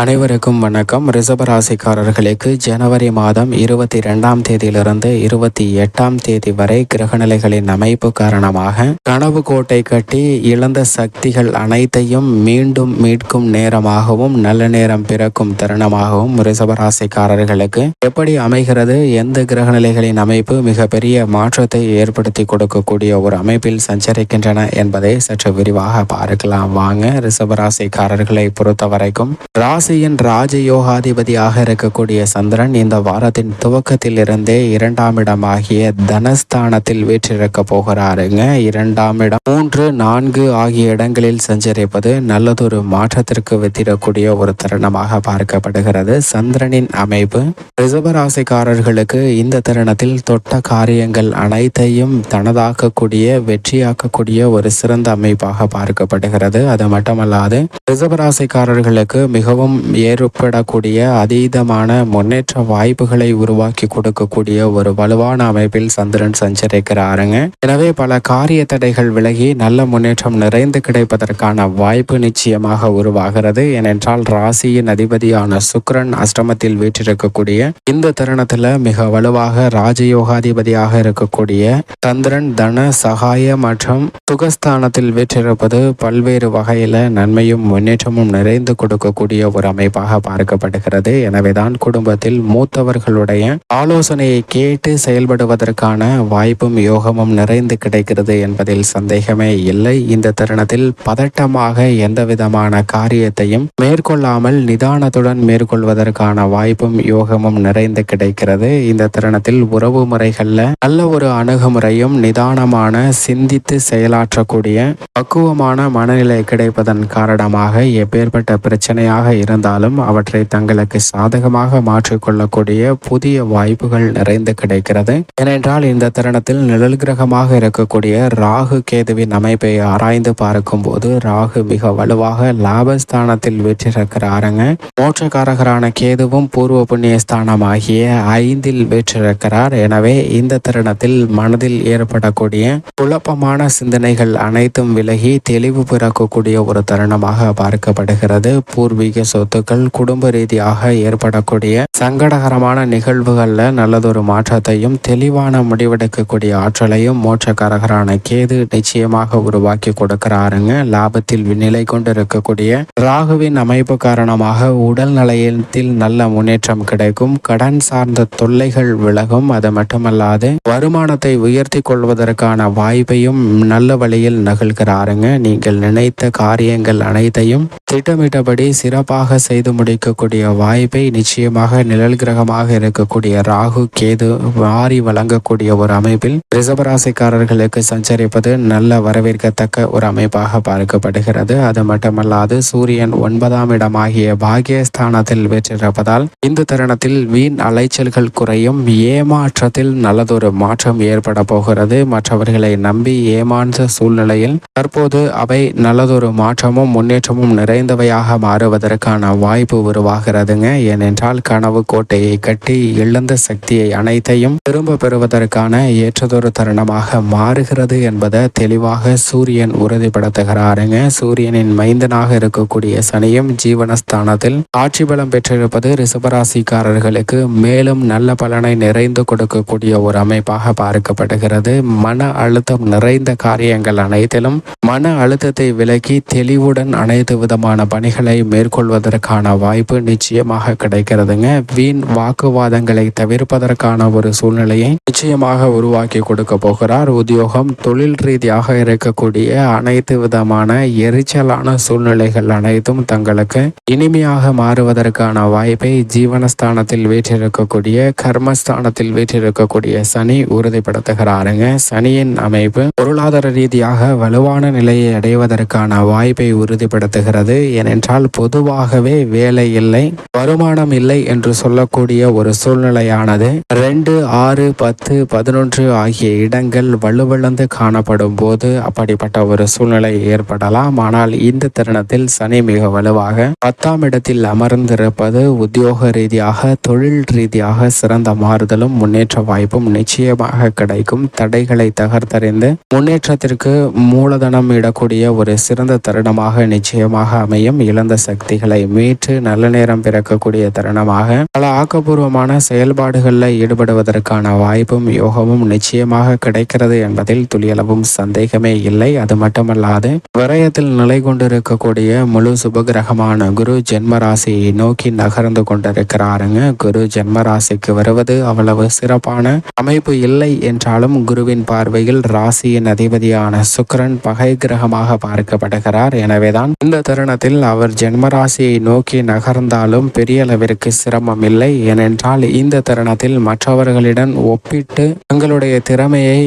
அனைவருக்கும் வணக்கம். ரிசபராசிக்காரர்களுக்கு ஜனவரி மாதம் இருபத்தி இரண்டாம் தேதியிலிருந்து இருபத்தி எட்டாம் தேதி வரை கிரகநிலைகளின் அமைப்பு காரணமாக கனவு கோட்டை கட்டி இழந்த சக்திகள் அனைத்தையும் மீண்டும் மீட்கும் நேரமாகவும் நல்ல நேரம் பிறக்கும் தருணமாகவும் ரிசபராசிக்காரர்களுக்கு எப்படி அமைகிறது எந்த கிரகநிலைகளின் அமைப்பு மிகப்பெரிய மாற்றத்தை ஏற்படுத்தி கொடுக்கக்கூடிய ஒரு அமைப்பில் சஞ்சரிக்கின்றன என்பதை சற்று விரிவாக பார்க்கலாம். வாங்க ரிசபராசிக்காரர்களை பொறுத்த வரைக்கும் ராசி ராசியின் ராஜயோகாதிபதியாக இருக்கக்கூடிய சந்திரன் இந்த வாரத்தின் துவக்கத்தில் இருந்தே இரண்டாம் இடமாகிய தனஸ்தானத்தில் வீற்றிருக்க போகிறாருங்க. இரண்டாம் இடம் மூன்று நான்கு ஆகிய இடங்களில் சஞ்சரிப்பது நல்லதொரு மாற்றத்திற்கு வித்திடக்கூடிய ஒரு தருணமாக பார்க்கப்படுகிறது. சந்திரனின் அமைப்பு ரிசபராசிக்காரர்களுக்கு இந்த தருணத்தில் தொட்ட காரியங்கள் அனைத்தையும் தனதாக்கக்கூடிய வெற்றியாக்கக்கூடிய ஒரு சிறந்த அமைப்பாக பார்க்கப்படுகிறது. அது மட்டுமல்லாது ரிசபராசிக்காரர்களுக்கு மிகவும் ஏற்படக்கூடிய அதீதமான முன்னேற்ற வாய்ப்புகளை உருவாக்கி கொடுக்கக்கூடிய ஒரு வலுவான அமைப்பில் சந்திரன் சஞ்சரிக்கிறாருங்க. எனவே பல காரிய தடைகள் விலகி நல்ல முன்னேற்றம் நிறைந்து கிடைப்பதற்கான வாய்ப்பு நிச்சயமாக உருவாகிறது. ஏனென்றால் ராசியின் அதிபதியான சுக்ரன் அஷ்டமத்தில் வீற்றிருக்கக்கூடிய இந்த தருணத்துல மிக வலுவாக ராஜயோகாதிபதியாக இருக்கக்கூடிய சந்திரன் தன சகாய மற்றும் சுகஸ்தானத்தில் வீற்றிருப்பது பல்வேறு வகையில நன்மையும் முன்னேற்றமும் நிறைந்து கொடுக்கக்கூடிய ஒரு ஒரு அமைப்பாக பார்க்கப்படுகிறது. எனவேதான் குடும்பத்தில் மூத்தவர்களுடைய ஆலோசனையை கேட்டு செயல்படுவதற்கான வாய்ப்பும் யோகமும் நிறைந்து கிடைக்கிறது என்பதில் சந்தேகமே இல்லை. இந்த தருணத்தில் பதட்டமாக எந்த விதமான காரியத்தையும் மேற்கொள்ளாமல் நிதானத்துடன் மேற்கொள்வதற்கான வாய்ப்பும் யோகமும் நிறைந்து கிடைக்கிறது. இந்த தருணத்தில் உறவு முறைகள்ல நல்ல ஒரு அணுகுமுறையும் நிதானமான சிந்தித்து செயலாற்றக்கூடிய பக்குவமான மனநிலை கிடைப்பதன் காரணமாக எப்பேற்பட்ட பிரச்சனையாக இருந்த இருந்தாலும் அவற்றை தங்களுக்கு சாதகமாக மாற்றிக்கொள்ளக்கூடிய புதிய வாய்ப்புகள் நிறைந்து கிடைக்கிறது. ஏனென்றால் இந்த தருணத்தில் நிழல் கிரகமாக இருக்கக்கூடிய ராகு கேதுவின் அமைப்பை ஆராய்ந்து பார்க்கும் போது ராகு மிக வலுவாக லாபஸ்தானத்தில் வெற்றிருக்கிறாருங்க. மோட்சக்காரகரான கேதுவும் பூர்வ புண்ணிய ஸ்தானம் ஆகிய ஐந்தில் வெற்றிருக்கிறார். எனவே இந்த தருணத்தில் மனதில் ஏற்படக்கூடிய குழப்பமான சிந்தனைகள் அனைத்தும் விலகி தெளிவு பிறக்கக்கூடிய ஒரு தருணமாக பார்க்கப்படுகிறது. பூர்வீக சொத்து சொத்துக்கள் குடும்ப ரீதியாக ஏற்படக்கூடிய சங்கடகரமான நிகழ்வுகள்ல நல்லதொரு மாற்றத்தையும் தெளிவான முடிவெடுக்கக்கூடிய ஆற்றலையும் மோட்சக்காரகரான கேது நிச்சயமாக உருவாக்கி கொடுக்கிறாருங்க. லாபத்தில் நிலை கொண்டு இருக்கக்கூடிய ராகுவின் அமைப்பு காரணமாக உடல் நலத்தில் நல்ல முன்னேற்றம் கிடைக்கும். கடன் சார்ந்த தொல்லைகள் விலகும். அது மட்டுமல்லாது வருமானத்தை உயர்த்தி கொள்வதற்கான வாய்ப்பையும் நல்ல வழியில் நகழ்கிறாருங்க நீங்கள் நினைத்த காரியங்கள் அனைத்தையும் திட்டமிட்டபடி சிறப்பாக செய்து முடிக்கக்கூடிய வாய்ப்பை நிச்சயமாக நிழல் கிரகமாக இருக்கக்கூடிய ராகு கேது மாறி வழங்கக்கூடிய ஒரு அமைப்பில் ரிசபராசிக்காரர்களுக்கு சஞ்சரிப்பது நல்ல வரவேற்கத்தக்க ஒரு அமைப்பாக பார்க்கப்படுகிறது. அது மட்டுமல்லாது சூரியன் ஒன்பதாம் இடமாகிய பாகியஸ்தானத்தில் வெற்றிருப்பதால் இந்த தருணத்தில் வீண் அலைச்சல்கள் குறையும். ஏமாற்றத்தில் நல்லதொரு மாற்றம் ஏற்பட போகிறது. மற்றவர்களை நம்பி ஏமாந்த சூழ்நிலையில் தற்போது அவை நல்லதொரு மாற்றமும் முன்னேற்றமும் நிறைந்தவையாக மாறுவதற்கான வாய்ப்பு உருவாகிறதுங்க. ஏனென்றால் கனவு கோட்டையை கட்டி இழந்த சக்தியை அனைத்தையும் திரும்ப பெறுவதற்கான ஏற்றதொரு தருணமாக மாறுகிறது என்பதை தெளிவாக சூரியன் உறுதிப்படுத்துகிறாருங்க. சூரியனின் மைந்தனாக இருக்கக்கூடிய சனியும் ஜீவனஸ்தானத்தில் ஆட்சி பலம் பெற்றிருப்பது ரிசபராசிக்காரர்களுக்கு மேலும் நல்ல பலனை நிறைந்து கொடுக்கக்கூடிய ஒரு அமைப்பாக பார்க்கப்படுகிறது. மன அழுத்தம் நிறைந்த காரியங்கள் அனைத்திலும் மன அழுத்தத்தை விலக்கி தெளிவுடன் அனைத்து விதமான பணிகளை மேற்கொள்வது அதற்கான வாய்ப்பு நிச்சயமாக கிடைக்கிறதுங்க. வீண் வாக்குவாதங்களை தவிர்ப்பதற்கான ஒரு சூழ்நிலையை நிச்சயமாக உருவாக்கி கொடுக்க போகிறார். உத்தியோகம் தொழில் ரீதியாக இருக்கக்கூடிய அனைத்து விதமான எரிச்சலான சூழ்நிலைகள் அனைத்தும் தங்களுக்கு இனிமையாக மாறுவதற்கான வாய்ப்பை ஜீவனஸ்தானத்தில் வீற்றிருக்கக்கூடிய கர்மஸ்தானத்தில் வீற்றிருக்கக்கூடிய சனி உறுதிப்படுத்துகிறாருங்க. சனியின் அமைப்பு பொருளாதார ரீதியாக வலுவான நிலையை அடைவதற்கான வாய்ப்பை உறுதிப்படுத்துகிறது. ஏனென்றால் பொதுவாக பொதுவாகவே வேலை இல்லை வருமானம் இல்லை என்று சொல்லக்கூடிய ஒரு சூழ்நிலையானது. ரெண்டு ஆறு பத்து பதினொன்று ஆகிய இடங்கள் வலுவிழந்து காணப்படும் போது அப்படிப்பட்ட ஒரு சூழ்நிலை ஏற்படலாம். ஆனால் இந்த தருணத்தில் சனி மிக வலுவாக பத்தாம் இடத்தில் அமர்ந்திருப்பது உத்தியோக ரீதியாக தொழில் ரீதியாக சிறந்த மாறுதலும் முன்னேற்ற வாய்ப்பும் நிச்சயமாக கிடைக்கும். தடைகளை தகர்த்தறிந்து முன்னேற்றத்திற்கு மூலதனம் இடக்கூடிய ஒரு சிறந்த தருணமாக நிச்சயமாக அமையும். இழந்த சக்திகளை மீட்டு நல்ல நேரம் பிறக்கக்கூடிய தருணமாக பல ஆக்கப்பூர்வமான செயல்பாடுகளில் ஈடுபடுவதற்கான வாய்ப்பும் யோகமும் நிச்சயமாக கிடைக்கிறது என்பதில் துளியளவும் சந்தேகமே இல்லை. அது மட்டுமல்லாது விரயத்தில் நிலை கொண்டிருக்கக்கூடிய முழு சுபகிரகமான குரு ஜென்மராசியை நோக்கி நகர்ந்து கொண்டிருக்கிறாருங்க. குரு ஜென்மராசிக்கு வருவது அவ்வளவு சிறப்பான அமைப்பு இல்லை என்றாலும் குருவின் பார்வையில் ராசியின் அதிபதியான சுக்கரன் பகை கிரகமாக பார்க்கப்படுகிறார். எனவேதான் இந்த தருணத்தில் அவர் ஜென்மராசியை நோக்கி நகர்ந்தாலும் பெரிய அளவிற்கு சிரமம் இல்லை ஏனென்றால் இந்த தருணத்தில் மற்றவர்களிடம் ஒப்பிட்டு தங்களுடைய திறமையை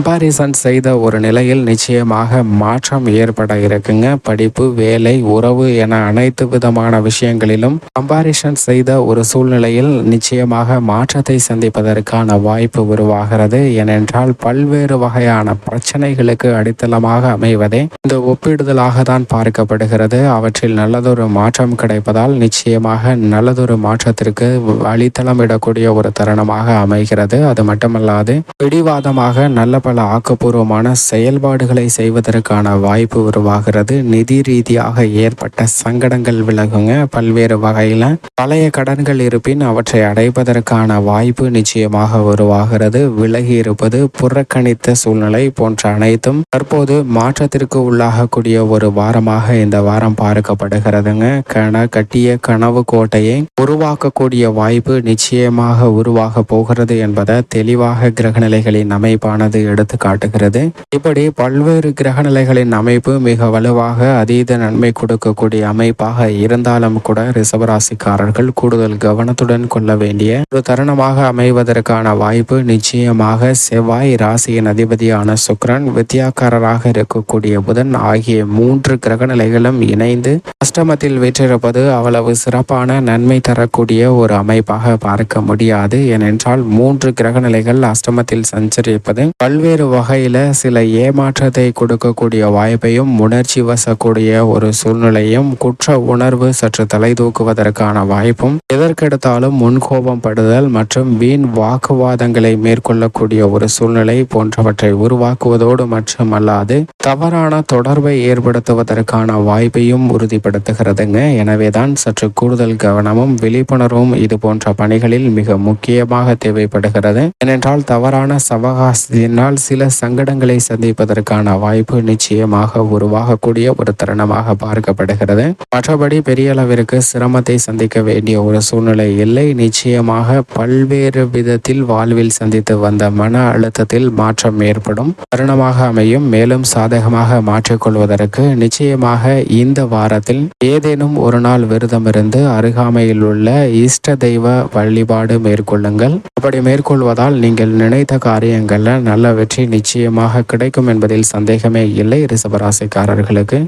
கம்பாரிசன் செய்த ஒரு நிலையில் நிச்சயமாக மாற்றம் ஏற்பட இருக்குங்க. படிப்பு வேலை உறவு என அனைத்து விதமான விஷயங்களிலும் கம்பாரிசன் செய்த ஒரு சூழ்நிலையில் நிச்சயமாக மாற்றத்தை சந்திப்பதற்கான வாய்ப்பு உருவாகிறது. ஏனென்றால் பல்வேறு வகையான பிரச்சனைகளுக்கு அடித்தளமாக அமைவதே இந்த ஒப்பிடுதலாக தான் பார்க்கப்படுகிறது. அவற்றில் நல்லதொரு மாற்றம் கிடைப்பதால் நிச்சயமாக நல்லதொரு மாற்றத்திற்கு வழித்தளமிடக்கூடிய ஒரு தருணமாக அமைகிறது. அது மட்டுமல்லாது பிடிவாதமாக நல்ல பல ஆக்கப்பூர்வமான செயல்பாடுகளை செய்வதற்கான வாய்ப்பு உருவாகிறது. நிதி ரீதியாக ஏற்பட்ட சங்கடங்கள் விலகுங்க. பல்வேறு வகையில் பழைய கடன்கள் இருப்பின் அவற்றை அடைப்பதற்கான வாய்ப்பு நிச்சயமாக உருவாகிறது. விலகி இருப்பது புறக்கணித்த சூழ்நிலை போன்ற அனைத்தும் தற்போது மாற்றத்திற்கு உள்ளாகக்கூடிய ஒரு வாரமாக இந்த வாரம் பார்க்கப்படுகிறதுங்க. கன கட்டிய கனவு கோட்டையை உருவாக்கக்கூடிய வாய்ப்பு நிச்சயமாக உருவாக போகிறது என்பதை தெளிவாக கிரகநிலைகளின் அமைப்பானது எடுத்து காட்டுகிறது. இப்படி பல்வேறு கிரகநிலைகளின் அமைப்பு மிக வலுவாக அதீத நன்மை கொடுக்கக்கூடிய அமைப்பாக இருந்தாலும் கூட ரிசவராசிக்காரர்கள் கூடுதல் கவனத்துடன் கொள்ள வேண்டிய ஒரு தருணமாக அமைவதற்கான வாய்ப்பு நிச்சயமாக செவ்வாய் ராசியின் அதிபதியான சுக்ரன் வித்தியாக்காரராக இருக்கக்கூடிய புதன் ஆகிய மூன்று கிரகநிலைகளும் இணைந்து அஷ்டமத்தில் வீற்றிருப்பது அவ்வளவு சிறப்பான நன்மை தரக்கூடிய ஒரு அமைப்பாக பார்க்க முடியாது. ஏனென்றால் மூன்று கிரகநிலைகள் அஷ்டமத்தில் சஞ்சரிப்பது பல்வேறு பல்வேறு வகையில் சில ஏமாற்றத்தை கொடுக்கக்கூடிய வாய்ப்பையும் உணர்ச்சி வசக்கூடிய ஒரு சூழ்நிலையும் குற்ற உணர்வு சற்று தலை தூக்குவதற்கான வாய்ப்பும் எதற்கெடுத்தாலும் முன்கோபம் படுதல் மற்றும் வீண் வாக்குவாதங்களை மேற்கொள்ளக்கூடிய ஒரு சூழ்நிலை போன்றவற்றை உருவாக்குவதோடு மட்டுமல்லாது தவறான தொடர்பை ஏற்படுத்துவதற்கான வாய்ப்பையும் உறுதிப்படுத்துகிறதுங்க. எனவேதான் சற்று கூடுதல் கவனமும் விழிப்புணர்வும் இது போன்ற பணிகளில் மிக முக்கியமாக தேவைப்படுகிறது. ஏனென்றால் தவறான சவகாசத்தினால் சில சங்கடங்களை சந்திப்பதற்கான வாய்ப்பு நிச்சயமாக உருவாகக்கூடிய ஒரு தருணமாக பார்க்கப்படுகிறது. மற்றபடி பெரிய அளவிற்கு சிரமத்தை சந்திக்க வேண்டிய ஒரு சூழ்நிலை இல்லை. நிச்சயமாக பல்வேறு விதத்தில் வாழ்வில் சந்தித்து வந்த மன அழுத்தத்தில் மாற்றம் ஏற்படும். தருணமாக அமையும். மேலும் சாதகமாக மாற்றிக்கொள்வதற்கு நிச்சயமாக இந்த வாரத்தில் ஏதேனும் ஒரு நாள் விரதம் இருந்து அருகாமையில் உள்ள இஷ்ட தெய்வ வழிபாடு மேற்கொள்ளுங்கள். அப்படி மேற்கொள்வதால் நீங்கள் நினைத்த காரியங்கள்ல நல்ல வெற்றி நிச்சயமாக கிடைக்கும் என்பதில் சந்தேகமே இல்லை ரிசபராசிக்காரர்களுக்கு